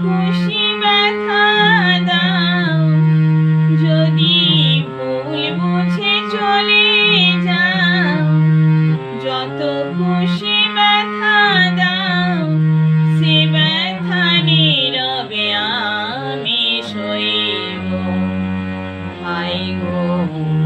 খুশি ব্যথা দাও। যদি ভুল বুঝে চলে যাও, যত খুশি ব্যথা দাও, সে ব্যথা নীরবে আমি সইব। ভাই গো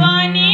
Bonnie.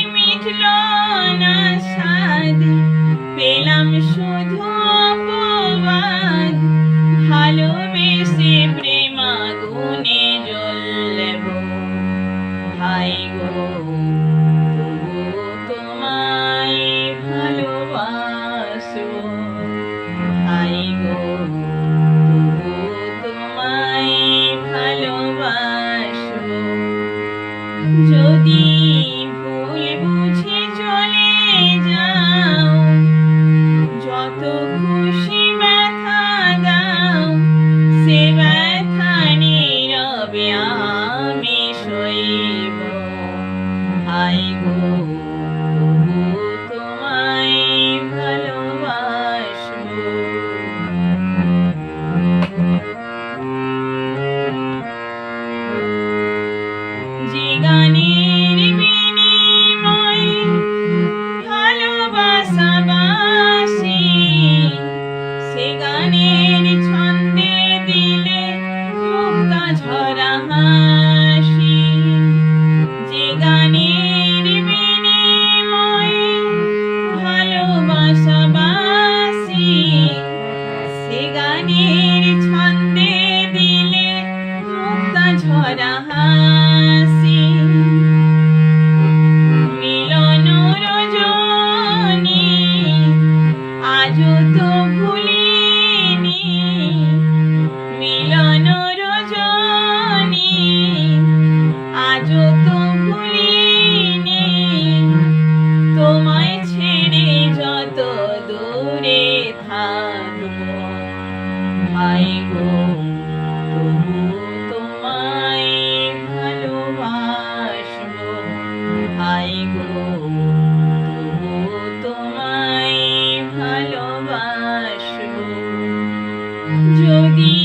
আমায় গো তবু তোমায় ভালোবাসবো। ভাই গো তবু তোমায় ভালোবাসবো। যদি